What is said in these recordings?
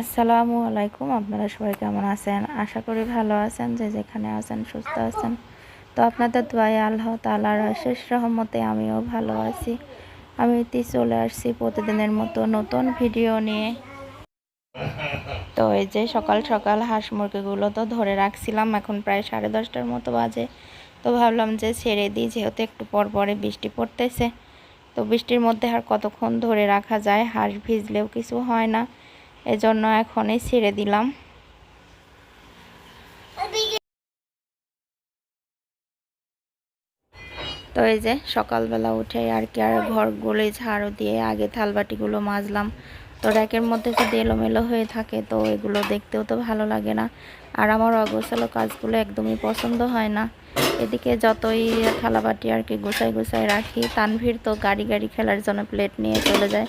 আসসালামু আলাইকুম, আপনারা সবাই কেমন আছেন? আশা করি ভালো আছেন, যে যেখানে আছেন সুস্থ আছেন। তো আপনাদের দোয়ায় আল্লাহ তালার শেষ রহমতে আমিও ভালো আছি। আমি ইতি চলে আসছি প্রতিদিনের মতো নতুন ভিডিও নিয়ে। তো এই যে সকাল সকাল হাঁস মুরগিগুলো তো ধরে রাখছিলাম, এখন প্রায় সাড়ে দশটার মতো বাজে। তো ভাবলাম যে ছেড়ে দিই, যেহেতু একটু পর পরে বৃষ্টি পড়তেছে। তো বৃষ্টির মধ্যে আর কতক্ষণ ধরে রাখা যায়? হাঁস ভিজলেও কিছু হয় না। এজন্য এখনই ছেড়ে দিলাম। তো এই যে সকালবেলা উঠে আর কি, আর ঘর ঘরগুলো ঝাড়ু দিয়ে আগে থালবাটিগুলো মাজলাম। তো র্যাকের মধ্যে যদি এলোমেলো হয়ে থাকে, তো এগুলো দেখতেও তো ভালো লাগে না। আর আমার অগোছালো কাজগুলো একদমই পছন্দ হয় না। এদিকে যতই থালাবাটি আর কি গুছাই গুছাই রাখি, তানভীর তো গাড়ি গাড়ি খেলার জন্য প্লেট নিয়ে চলে যায়।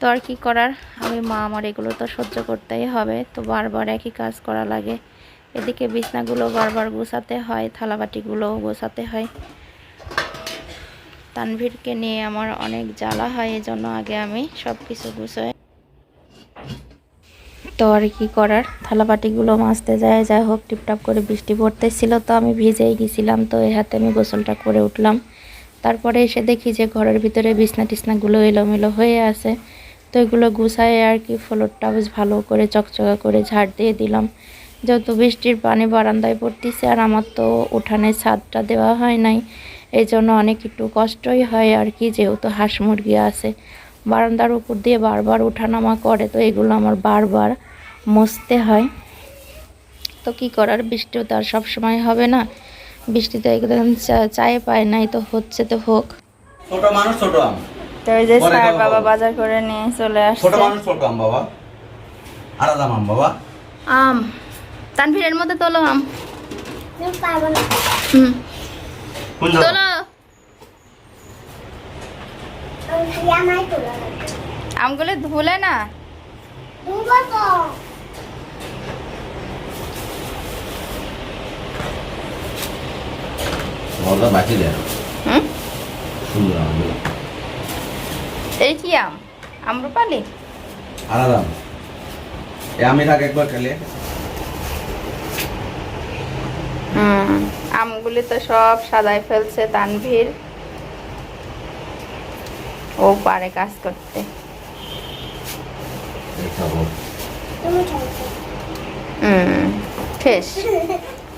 তো আর কি করার? আমি, মা আমার এগুলো তো সহ্য করতেই হবে। তো বারবার একই কাজ করা লাগে। এদিকে বিছনাগুলো বারবার গোছাতে হয়, থালাবাটিগুলোও গোছাতে হয়। তানভীরকে নিয়ে আমার অনেক জ্বালা হয় এই জন্য আগে আমি সব কিছু গুছাই। তো আর কি করার? থালাবাটিগুলো মাজতে যায়, যাই হোক, টিপটাপ করে বৃষ্টি পড়তেছিল তো আমি ভিজেই গেছিলাম। তো এই হাতে আমি গোসলটা করে উঠলাম। তারপরে এসে দেখি যে ঘরের ভিতরে বিছনা টিছনাগুলো এলোমেলো হয়ে আছে। তো এগুলো গুছায় আর কি, ফ্লোরটা বেশ ভালো করে চকচকা করে ঝাড় দিয়ে দিলাম। যেহেতু বৃষ্টির পানি বারান্দায় পড়তেছে আর আমার তো উঠানে ছাদটা দেওয়া হয় নাই এই জন্য অনেক একটু কষ্টই হয় আর কি, যেহেতু হাঁস মুরগি আছে। বারান্দার উপর দিয়ে বারবার ওঠানামা করে, তো এগুলো আমার বারবার মুছতে হয়। তো কি করার, বৃষ্টিও তো আর সবসময় হবে না। বৃষ্টিতে একদম চায়ে পায় নাই, তো হচ্ছে তো হোক। ছোট মানুষ, ছোট আম। তো এই যে স্যার বাবা। বাজার করে নিয়ে চলে ছোট আসছে। মানুষ ছোট আম বাবা। আলাদা আম বাবা। আম। তানভীরের মধ্যে তোলো আম। হুম। তোলো। আমগুলো ধুলে না? মজা বাকি দেয়। হুম? সুন্দর আমগুলো। এই কি আম? আম্রপালি? আলাদা এ আমি থাক একবার খেলে। হুম আমগুলি তো সব সাদাই ফেলছে তানভীর। ও পারে কাজ করতে। হুম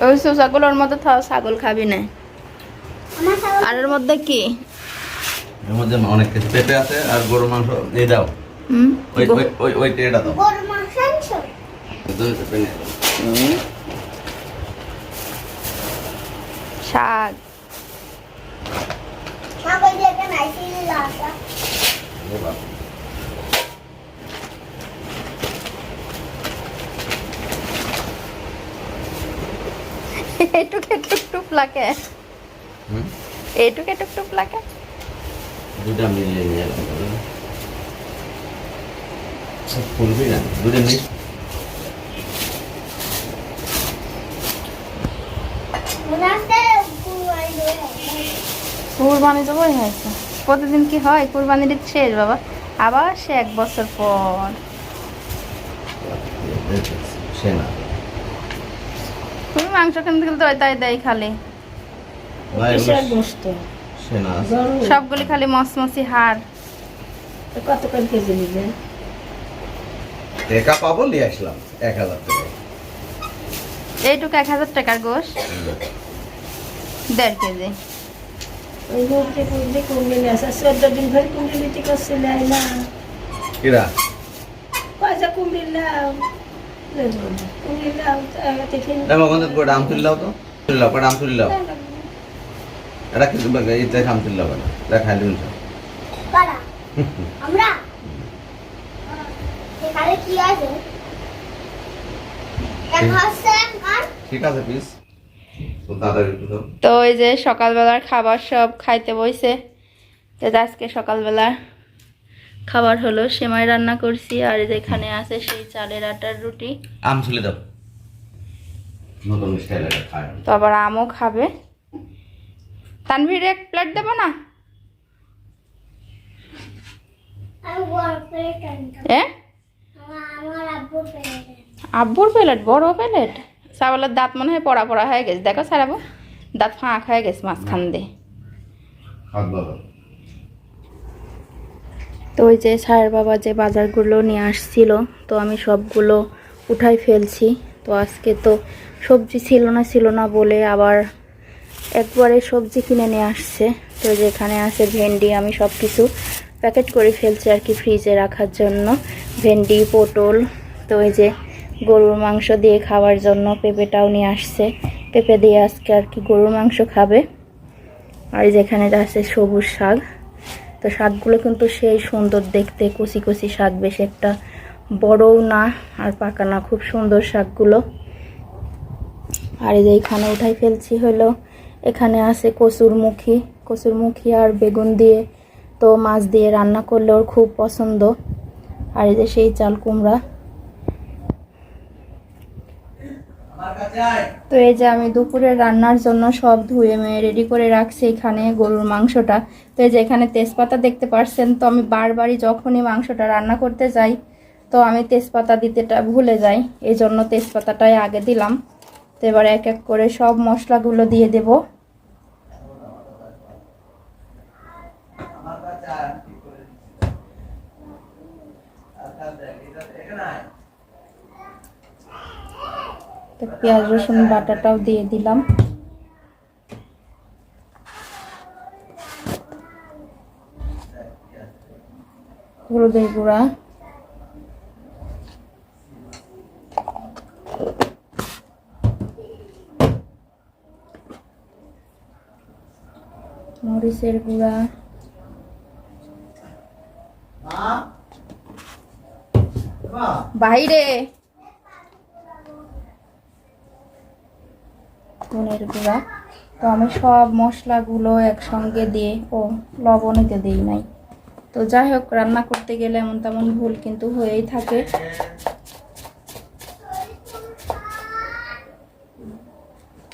ওই সুসাগুলোর মধ্যে থাও ছাগল খাবি না। আর এর মধ্যে কি? এর মধ্যে অনেক কিছু। পেঁপে আছে আর গরু মাংস এই দাও। হুম ওই ওই ওই ওই ট্রেটা দাও। গরু মাংস আনছো? পেঁপে নিয়ে দাও। হুম। শাক। এইটুক একটুক টুপ লাগে। হুম? এইটুক টুক টুপ লাগে? দুটা মিলিয়ে নিয়ে এলাম ফুলবি না? দুটো কুরবানি তো বই হয়েছে। প্রতিদিন কি হয়? কুরবানির ঈদ শেষ বাবা। আবার সে এক বছর পর। তুমি মাংস কিনতে গেলে তো ওই তাই দেয় খালি। গোস্ত সবগুলি খালি মসমসি হাড়। তো কত কেজি নিবে টাকা পাবো নিয়ে আসলাম এক হাজার টাকা। এইটুকু এক হাজার টাকার গোশ। দেড় কেজি। ওই কুমড়ি আছে চোদ্দ দিন ধরে কুমড়ি বিক্রি করছিল না কিরা? পয়সা কুমড়ি লাও কুমড়ি লাও টিফিন দেখো ওখান থেকে কটা তো। তুললাও কটা আম তুললাও এটা কিন্তু তুললাও না আমরা? কি আছে? ঠিক। আছে পিস তো ওই যে সকালবেলার খাবার সব খাইতে বইছে। তো আজকে সকালবেলা খাবার হলো সেমাই রান্না করছি আর যেখানে আছে সেই চালের আটার রুটি। আম তুলে দাও। এটা তো আবার আমও খাবে। তানভীর এক প্লেট দেবো না? আব্বুর প্লেট বড় প্লেট সাবলের দাঁত মনে হয় পড়া পড়া হয়ে গেছে। দেখো সারাবো দাঁত ফাঁক হয়ে গেছে মাঝখান দিয়ে। তো ওই যে সায়ের বাবা যে বাজারগুলো নিয়ে আসছিল তো আমি সবগুলো উঠাই ফেলছি। তো আজকে তো সবজি ছিল না ছিল না বলে আবার একবারে সবজি কিনে নিয়ে আসছে। তো যেখানে আছে ভেন্ডি, আমি সব কিছু প্যাকেট করে ফেলছি আর কি ফ্রিজে রাখার জন্য। ভেন্ডি, পটল, তো এই যে গরুর মাংস দিয়ে খাওয়ার জন্য পেঁপেটাও নিয়ে আসছে। পেঁপে দিয়ে আজকে আর কি গরুর মাংস খাবে। আর যেখানে আছে সবুজ শাক। তো শাকগুলো কিন্তু সেই সুন্দর দেখতে, কচি কুচি শাক, বেশ একটা বড়ও না আর পাকা না, খুব সুন্দর শাকগুলো। আর এই যে এখানে উঠাই ফেলছি হলো এখানে আছে কচুরমুখী কচুরমুখী আর বেগুন দিয়ে তো মাছ দিয়ে রান্না করলে ওর খুব পছন্দ। আর এই যে সেই চাল কুমড়া। তো এই যে আমি দুপুরে রান্নার জন্য সব ধুয়ে মেয়ে রেডি করে রাখছি এখানে গরুর মাংসটা। তো এই যে এখানে তেজপাতা দেখতে পারছেন, তো আমি বারবারই যখনই মাংসটা রান্না করতে যাই, তো আমি তেজপাতা দিতেটা ভুলে যাই। এই জন্য তেজপাতাটাই আগে দিলাম। তো এবার এক এক করে সব মশলাগুলো দিয়ে দেব। তো পেঁয়াজ, রসুন, বাটাটাও দিয়ে দিলাম। হলুদের গুঁড়া। মরিচের গুঁড়া। বাইরে। ধনের গুঁড়া। তো আমি সব মশলাগুলো একসঙ্গে দিয়ে, ও লবণীতে দিই নাই। তো যাই হোক, রান্না করতে গেলে এমন তেমন ভুল কিন্তু হয়েই থাকে।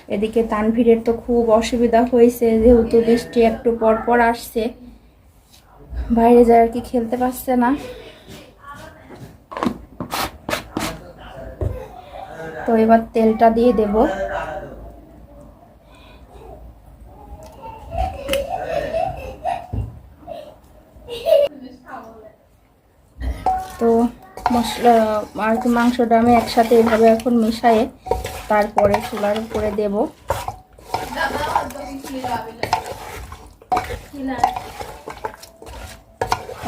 এদিকে তানভীরের তো খুব অসুবিধা হয়েছে, যেহেতু বৃষ্টি একটু পর পর আসছে। বাইরে যায় আর কি খেলতে পারছে না। তো এবার তেলটা দিয়ে দেব। তো মশলা, আর কি মাংসটা আমি একসাথে এভাবে এখন মিশায়ে তারপরে চুলার উপরে দেব।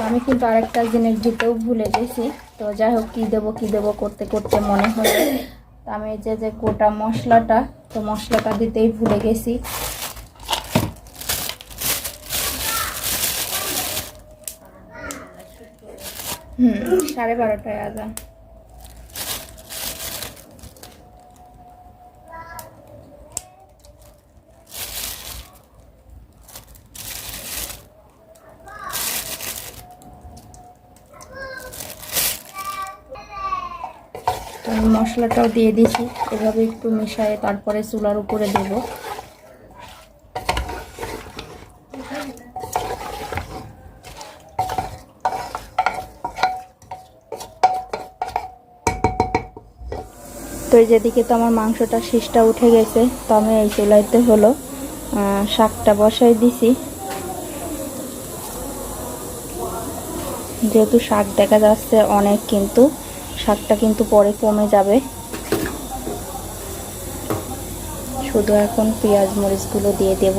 আমি কিন্তু আরেকটা জিনিস দিতেও ভুলে গেছি। তো যাই হোক, কী দেবো কী দেবো করতে করতে মনে হলো। আমি যে যে গোটা মশলাটা, তো মশলাটা দিতেই ভুলে গেছি। হুম, সাড়ে বারোটায় আজান। আমি মশলাটাও দিয়ে দিছি এভাবে একটু মিশিয়ে তারপরে চুলার উপরে দেব। তো যেদিকে তো আমার মাংসটা শীষটা উঠে গেছে, তো আমি এই চুলাইতে হলো শাকটা বসাই দিছি। যেহেতু শাক দেখা যাচ্ছে অনেক কিন্তু শাকটা কিন্তু পরে কমে যাবে। শুধু এখন পেঁয়াজ মরিচগুলো দিয়ে দেব।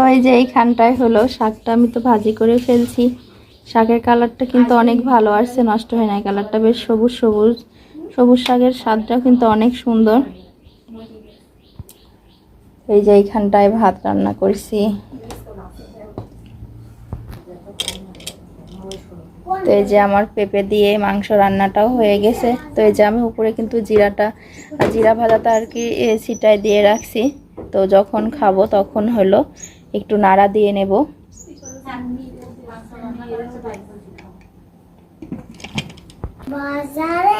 তো এই যে এইখানটায় হলো, শাকটা আমি তো ভাজি করে ফেলছি। শাকের কালারটা কিন্তু অনেক ভালো আসছে নষ্ট হয় না কালারটা বেশ সবুজ সবুজ। সবুজ শাকের স্বাদটাও কিন্তু অনেক সুন্দর। এই যে এইখানটায় ভাত রান্না করছি। তো এই যে আমার পেঁপে দিয়ে মাংস রান্নাটাও হয়ে গেছে। তো এই যে আমি উপরে কিন্তু জিরাটা, জিরা ভাজাটা আর কি ছিটায় দিয়ে রাখছি। তো যখন খাব তখন হলো একটু নাড়া দিয়ে নেব।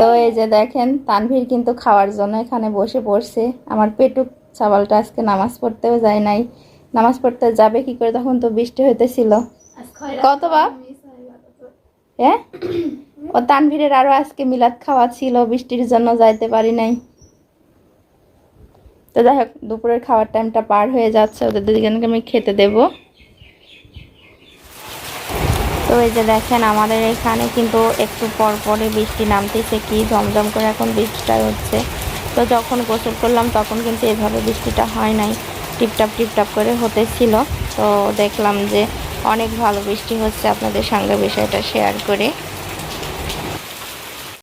তো এই যে দেখেন, তানভীর কিন্তু খাওয়ার জন্য এখানে বসে পড়ছে। আমার পেটুক চাবালটা আজকে নামাজ পড়তেও যায় নাই। নামাজ পড়তে যাবে কি করে? তখন তো বৃষ্টি হইতেছিল। কত বাপ হ্যাঁ? ও তানভীরের আরও আজকে মিলাদ খাওয়া ছিল, বৃষ্টির জন্য যাইতে পারি নাই। তো যাই হোক, দুপুরের খাওয়ার টাইমটা পার হয়ে যাচ্ছে, ওদের দুজনকে আমি খেতে দেবো। তো এই যে দেখেন, আমাদের এখানে কিন্তু একটু পর পরে বৃষ্টি নামতেছে কি জমজম করে এখন বৃষ্টিটা হচ্ছে। তো যখন গোসল করলাম, তখন কিন্তু এভাবে বৃষ্টিটা হয় নাই, টিপটাপ টিপটাপ করে হতেছিল। তো দেখলাম যে অনেক ভালো বৃষ্টি হচ্ছে, আপনাদের সঙ্গে বিষয়টা শেয়ার করে।